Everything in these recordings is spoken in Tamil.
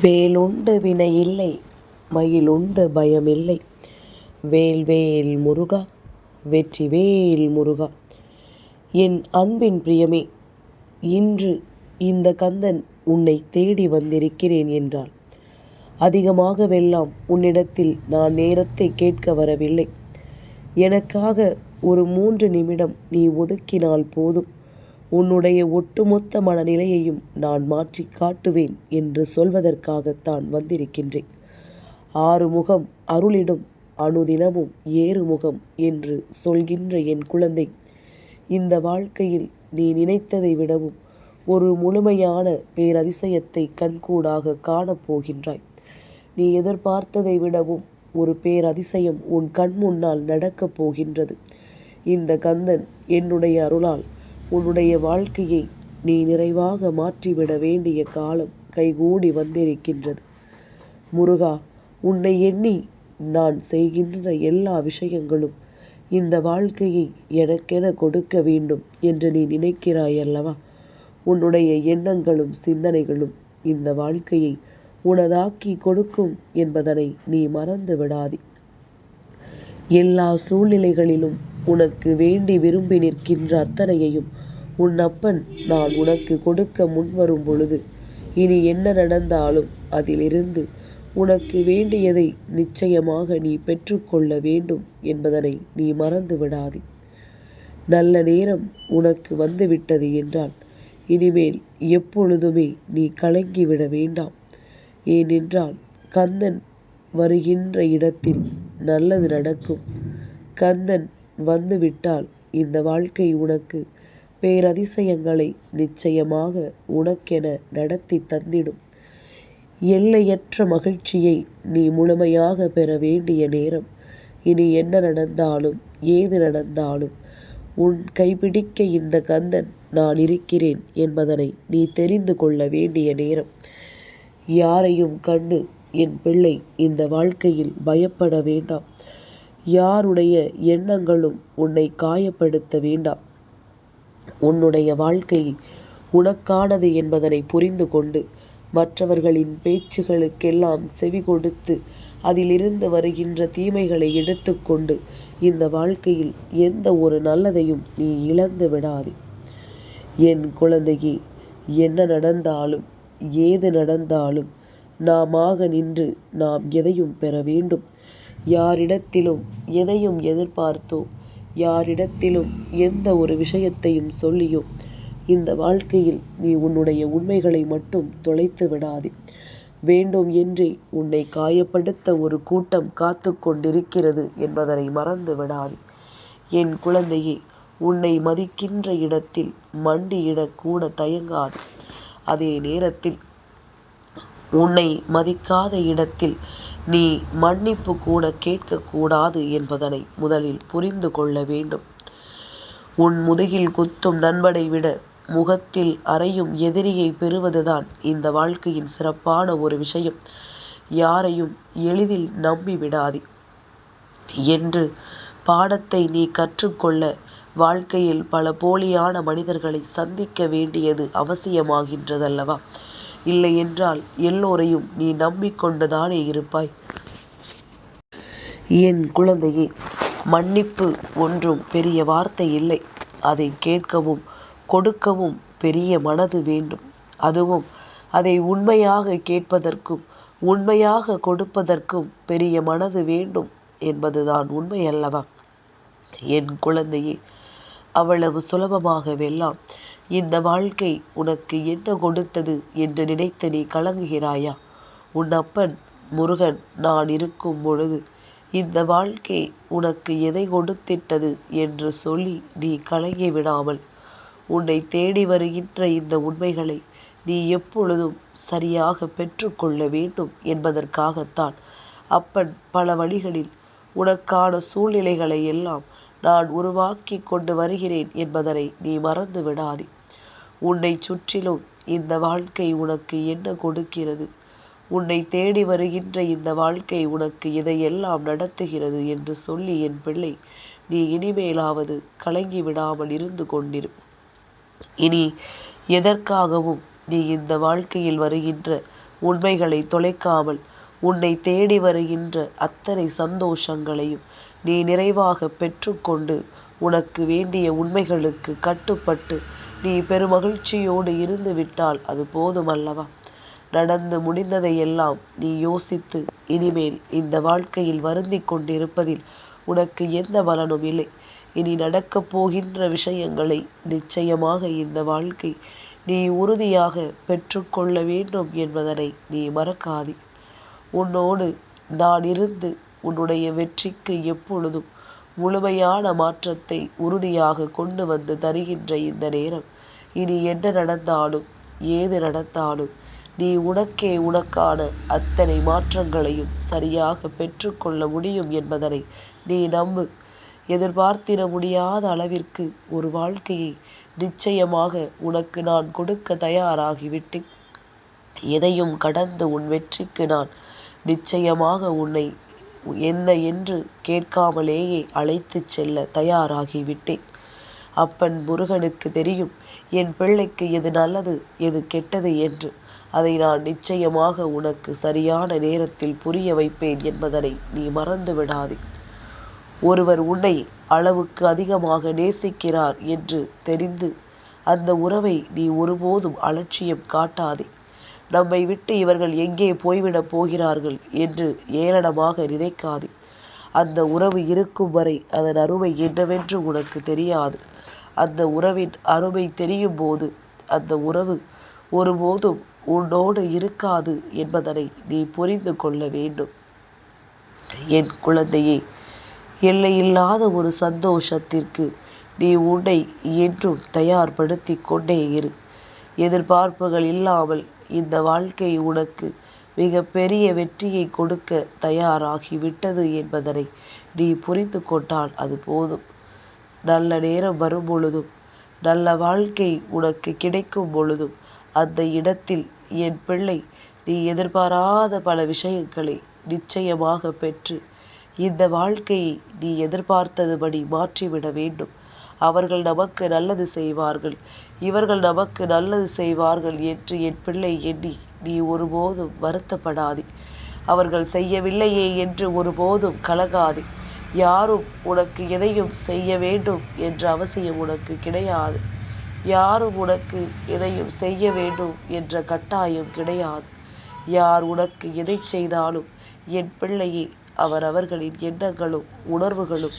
வேலுண்டு வினையில்லை மயிலுண்டு பயமில்லை. வேல்வேல் முருகா வெற்றி வேல் முருகா. என் அன்பின் பிரியமே இன்று இந்த கந்தன் உன்னை தேடி வந்திருக்கிறேன் என்றாள். அதிகமாகவெல்லாம் உன்னிடத்தில் நான் நேரத்தை கேட்க வரவில்லை. எனக்காக ஒரு மூன்று நிமிடம் நீ ஒதுக்கினால் போதும். உன்னுடைய ஒட்டுமொத்த மனநிலையையும் நான் மாற்றி காட்டுவேன் என்று சொல்வதற்காகத்தான் வந்திருக்கின்றேன். ஆறுமுகம் அருளிடும் அணுதினமும் ஏறுமுகம் என்று சொல்கின்ற என் குழந்தை இந்த வாழ்க்கையில் நீ நினைத்ததை விடவும் ஒரு முழுமையான பேரதிசயத்தை கண்கூடாக காணப்போகின்றாய் நீ எதிர்பார்த்ததை விடவும் ஒரு பேரதிசயம் உன் கண் முன்னால் நடக்கப் போகின்றது. இந்த கந்தன் என்னுடைய அருளால் உன்னுடைய வாழ்க்கையை நீ நிறைவாக மாற்றிவிட வேண்டிய காலம் கைகூடி வந்திருக்கின்றது. முருகா உன்னை எண்ணி நான் செய்கின்ற எல்லா விஷயங்களும் இந்த வாழ்க்கையை எனக்கென கொடுக்க வேண்டும் என்று நீ நினைக்கிறாய் அல்லவா உன்னுடைய எண்ணங்களும் சிந்தனைகளும் இந்த வாழ்க்கையை உனதாக்கி கொடுக்கும் என்பதனை நீ மறந்து விடாதே. எல்லா சூழ்நிலைகளிலும் உனக்கு வேண்டி விரும்பி நிற்கின்ற அத்தனையையும் உன் அப்பன் நான் உனக்கு கொடுக்க முன்வரும் பொழுது இனி என்ன நடந்தாலும் அதிலிருந்து உனக்கு வேண்டியதை நிச்சயமாக நீ பெற்றுக்கொள்ள வேண்டும் என்பதனை நீ மறந்து விடாதே நல்ல நேரம் உனக்கு வந்துவிட்டது என்றால் இனிமேல் எப்பொழுதுமே நீ கலங்கிவிட வேண்டாம். ஏனென்றால் கந்தன் வருகின்ற இடத்தில் நல்லது நடக்கும். கந்தன் வந்துவிட்டால் இந்த வாழ்க்கை உனக்கு பேரதிசயங்களை நிச்சயமாக உனக்கென நடத்தி தந்திடும். எல்லையற்ற மகிழ்ச்சியை நீ முழுமையாக பெற வேண்டிய நேரம். இனி என்ன நடந்தாலும் ஏது நடந்தாலும் உன் கைப்பிடிக்க இந்த கந்தன் நான் இருக்கிறேன் என்பதனை நீ தெரிந்து கொள்ள வேண்டிய நேரம். யாரையும் கண்டு என் பிள்ளை இந்த வாழ்க்கையில் பயப்பட வேண்டாம். யாருடைய எண்ணங்களும் உன்னை காயப்படுத்த வேண்டாம். உன்னுடைய வாழ்க்கை உனக்கானது என்பதனை புரிந்து கொண்டு மற்றவர்களின் பேச்சுகளுக்கெல்லாம் செவி கொடுத்து அதிலிருந்து வருகின்ற தீமைகளை எடுத்துக்கொண்டு இந்த வாழ்க்கையில் எந்த ஒரு நல்லதையும் நீ இழந்து விடாதே. என் குழந்தையே என்ன நடந்தாலும் ஏது நடந்தாலும் நாமாக நின்று நாம் எதையும் பெற வேண்டும். யாரிடத்திலும் எதையும் எதிர்பார்த்தோ யாரிடத்திலும் எந்த ஒரு விஷயத்தையும் சொல்லியோ இந்த வாழ்க்கையில் நீ உன்னுடைய உண்மைகளை மட்டும் தொலைத்து விடாதே. வேண்டும் என்றே உன்னை காயப்படுத்த ஒரு கூட்டம் காத்து கொண்டிருக்கிறது என்பதனை மறந்து விடாதே. என் குழந்தையே உன்னை மதிக்கின்ற இடத்தில் மண்டியிடக்கூட தயங்காது. அதே நேரத்தில் உன்னை மதிக்காத இடத்தில் நீ மன்னிப்பு கூட கேட்கக்கூடாது என்பதனை முதலில் புரிந்து கொள்ள வேண்டும். உன் முதுகில் குத்தும் நண்பனை விட முகத்தில் அறையும் எதிரியை பெறுவதுதான் இந்த வாழ்க்கையின் சிறப்பான ஒரு விஷயம். யாரையும் எளிதில் நம்பி விடாதே. என்று பாடத்தை நீ கற்றுக்கொள்ள வாழ்க்கையில் பல போலியான மனிதர்களை சந்திக்க வேண்டியது அவசியமாகின்றதல்லவா? இல்லை என்றால் எல்லோரையும் நீ நம்பிக்கொண்டுதானே இருப்பாய். என் குழந்தையே மன்னிப்பு ஒன்றும் பெரிய வார்த்தை இல்லை. அதை கேட்கவும் கொடுக்கவும் பெரிய மனது வேண்டும். அதுவும் அதை உண்மையாக கேட்பதற்கும் உண்மையாக கொடுப்பதற்கும் பெரிய மனது வேண்டும் என்பதுதான் உண்மை அல்லவா என் குழந்தையே அவ்வளவு சுலபமாகவெல்லாம் இந்த வாழ்க்கை உனக்கு என்ன கொடுத்தது என்று நினைத்து நீ கலங்குகிறாயா? உன் அப்பன் முருகன் நான் இருக்கும் பொழுது இந்த வாழ்க்கை உனக்கு எதை கொடுத்திட்டது என்று சொல்லி நீ கலங்கி விடாமல் உன்னை தேடி வருகின்ற இந்த உண்மைகளை நீ எப்பொழுதும் சரியாக பெற்றுக்கொள்ள வேண்டும் என்பதற்காகத்தான் அப்பன் பல வழிகளில் உனக்கான சூழ்நிலைகளை எல்லாம் நான் உருவாக்கி கொண்டு வருகிறேன் என்பதனை நீ மறந்து விடாதே உன்னை சுற்றிலும் இந்த வாழ்க்கை உனக்கு என்ன கொடுக்கிறது? உன்னை தேடி வருகின்ற இந்த வாழ்க்கை உனக்கு இதையெல்லாம் நடத்துகிறது என்று சொல்லி என் பிள்ளை நீ இனிமேலாவது கலங்கி விடாமல் இருந்து கொண்டிரு. இனி எதற்காகவும் நீ இந்த வாழ்க்கையில் வருகின்ற உண்மைகளை தொலைக்காமல் உன்னை தேடி வருகின்ற அத்தனை சந்தோஷங்களையும் நீ நிறைவாக பெற்றுக்கொண்டு உனக்கு வேண்டிய உண்மைகளுக்கு கட்டுப்பட்டு நீ பெருமகிழ்ச்சியோடு இருந்து விட்டால் அது போதுமல்லவா நடந்து முடிந்ததையெல்லாம் நீ யோசித்து இனிமேல் இந்த வாழ்க்கையில் வருந்தி கொண்டிருப்பதில் உனக்கு எந்த பலனும் இல்லை. இனி நடக்கப் போகின்ற விஷயங்களை நிச்சயமாக இந்த வாழ்க்கை நீ உறுதியாக பெற்றுக்கொள்ள வேண்டும் என்பதனை நீ மறக்காதே. உன்னோடு நான் இருந்து உன்னுடைய வெற்றிக்கு எப்பொழுதும் முழுமையான மாற்றத்தை உறுதியாக கொண்டு வந்து தருகின்ற இந்த நேரம். இனி என்ன நடந்தாலும் ஏது நடந்தாலும் நீ உனக்கே உனக்கான அத்தனை மாற்றங்களையும் சரியாக பெற்றுக்கொள்ள முடியும் என்பதனை நீ நம்பு. எதிர்பார்த்திட முடியாத அளவிற்கு ஒரு வாழ்க்கையை நிச்சயமாக உனக்கு நான் கொடுக்க தயாராகிவிட்டு எதையும் கடந்து உன் வெற்றிக்கு நான் நிச்சயமாக உன்னை என்ன என்று கேட்காமலேயே அழைத்துச் செல்ல தயாராகிவிட்டேன். அப்பன் முருகனுக்கு தெரியும் என் பிள்ளைக்கு எது நல்லது எது கெட்டது என்று. அதை நான் நிச்சயமாக உனக்கு சரியான நேரத்தில் புரிய வைப்பேன் என்பதனை நீ மறந்து விடாதே. ஒருவர் உன்னை அளவுக்கு அதிகமாக நேசிக்கிறார் என்று தெரிந்து அந்த உறவை நீ ஒருபோதும் அலட்சியம் காட்டாதே. நம்மை விட்டு இவர்கள் எங்கே போய்விடப் போகிறார்கள் என்று ஏளனமாக நினைக்காது. அந்த உறவு இருக்கும் வரை அதன் அருமை என்னவென்று உனக்கு தெரியாது. அந்த உறவின் அருமை தெரியும் போது அந்த உறவு ஒருபோதும் உன்னோடு இருக்காது என்பதனை நீ புரிந்து கொள்ள வேண்டும். என் குழந்தையே எல்லையில்லாத ஒரு சந்தோஷத்திற்கு நீ உன்னை என்றும் தயார்படுத்தி கொண்டே இரு. எதிர்பார்ப்புகள் இல்லாமல் இந்த வாழ்க்கை உனக்கு மிக பெரிய வெற்றியை கொடுக்க தயாராகி விட்டது என்பதனை நீ புரிந்து கொண்டால் அது போதும். நல்ல நேரம் வரும் பொழுதும் நல்ல வாழ்க்கை உனக்கு கிடைக்கும் பொழுதும் அந்த இடத்தில் என் பிள்ளை நீ எதிர்பாராத பல விஷயங்களை நிச்சயமாக பெற்று இந்த வாழ்க்கையை நீ எதிர்பார்த்ததுபடி மாற்றிவிட வேண்டும். அவர்கள் நமக்கு நல்லது செய்வார்கள். இவர்கள் நமக்கு நல்லது செய்வார்கள் என்று என் பிள்ளை எண்ணி நீ ஒருபோதும் வருத்தப்படாதே. அவர்கள் செய்யவில்லையே என்று ஒருபோதும் கலகாதே யாரும் உனக்கு எதையும் செய்ய வேண்டும் என்ற அவசியம் உனக்கு கிடையாது. யாரும் உனக்கு எதையும் செய்ய வேண்டும் என்ற கட்டாயம் கிடையாது. யார் உனக்கு எதை செய்தாலும் என் பிள்ளையே அவர் அவர்களின் எண்ணங்களும் உணர்வுகளும்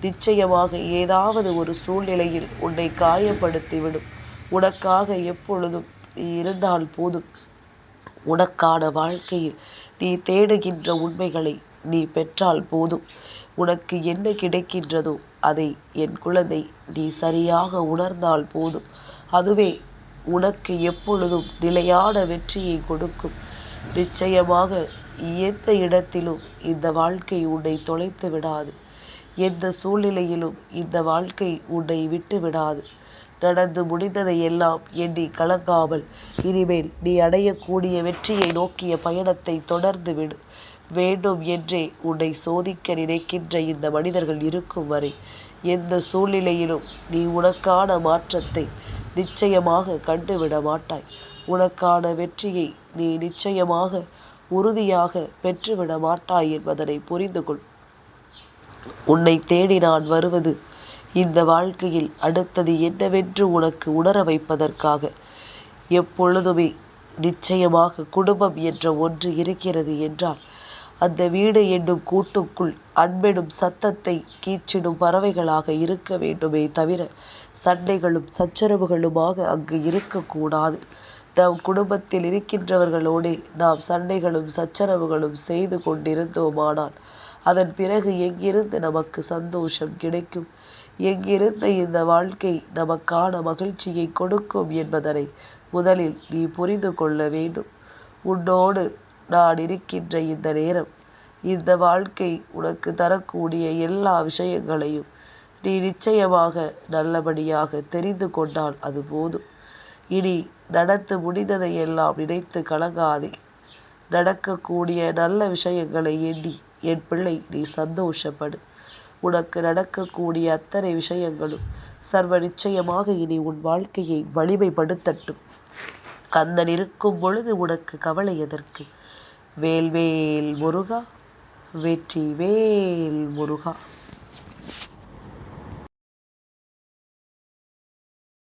நிச்சயமாக ஏதாவது ஒரு சூழ்நிலையில் உன்னை காயப்படுத்திவிடும். உனக்காக எப்பொழுதும் நீ இருந்தால் போதும். உனக்கான வாழ்க்கையில் நீ தேடுகின்ற உண்மைகளை நீ பெற்றால் போதும். உனக்கு என்ன கிடைக்கின்றதோ அதை என் குழந்தை நீ சரியாக உணர்ந்தால் போதும். அதுவே உனக்கு எப்பொழுதும் நிலையான வெற்றியை கொடுக்கும். நிச்சயமாக எந்த இடத்திலும் இந்த வாழ்க்கை உன்னை தொலைத்து விடாது. எந்த சூழ்நிலையிலும் இந்த வாழ்க்கை உன்னை விட்டு விடாது நடந்து முடிந்ததை எல்லாம் எண்ணி கலங்காமல் இனிமேல் நீ அடையக்கூடிய வெற்றியை நோக்கிய பயணத்தை தொடர்ந்து விடு வேண்டும் என்றே உன்னை சோதிக்க நினைக்கின்ற இந்த மனிதர்கள் இருக்கும் வரை எந்த சூழ்நிலையிலும் நீ உனக்கான மாற்றத்தை நிச்சயமாக கண்டுவிட மாட்டாய். உனக்கான வெற்றியை நீ நிச்சயமாக உறுதியாக பெற்றுவிட மாட்டாய் என்பதனை புரிந்து கொள் உன்னை தேடி நான் வருவது. இந்த வாழ்க்கையில் அடுத்தது என்னவென்று உனக்கு உணர வைப்பதற்காக. எப்பொழுதுமே நிச்சயமாக குடும்பம் என்ற ஒன்று இருக்கிறது என்றால் அந்த வீடு என்னும் கூட்டுக்குள் அன்பெனும் சத்தத்தை கீச்சிடும் பறவைகளாக இருக்க வேண்டுமே தவிர சண்டைகளும் சச்சரவுகளுமாக அங்கு இருக்கக்கூடாது. நம் குடும்பத்தில் இருக்கின்றவர்களோடே நாம் சண்டைகளும் சச்சரவுகளும் செய்து கொண்டிருந்தோமானால் அதன் பிறகு எங்கிருந்து நமக்கு சந்தோஷம் கிடைக்கும்? எங்கிருந்து இந்த வாழ்க்கை நமக்கான மகிழ்ச்சியை கொடுக்கும் என்பதனை முதலில் நீ புரிந்து கொள்ள வேண்டும். உன்னோடு நான் இருக்கின்ற இந்த நேரம் இந்த வாழ்க்கை உனக்கு தரக்கூடிய எல்லா விஷயங்களையும் நீ நிச்சயமாக நல்லபடியாக தெரிந்து கொண்டால் அது போதும். இனி நடந்து முடிந்ததையெல்லாம் நினைத்து கலங்காதே. நடக்கக்கூடிய நல்ல விஷயங்களை எண்ணி என் பிள்ளை நீ சந்தோஷப்படு. உனக்கு நடக்கக்கூடிய அத்தனை விஷயங்களும் சர்வ நிச்சயமாக இனி உன் வாழ்க்கையை வலிமைப்படுத்தட்டும். கந்தன் இருக்கும் பொழுது உனக்கு கவலை எதற்கு? வேல்வேல் முருகா வெற்றி வேல் முருகா.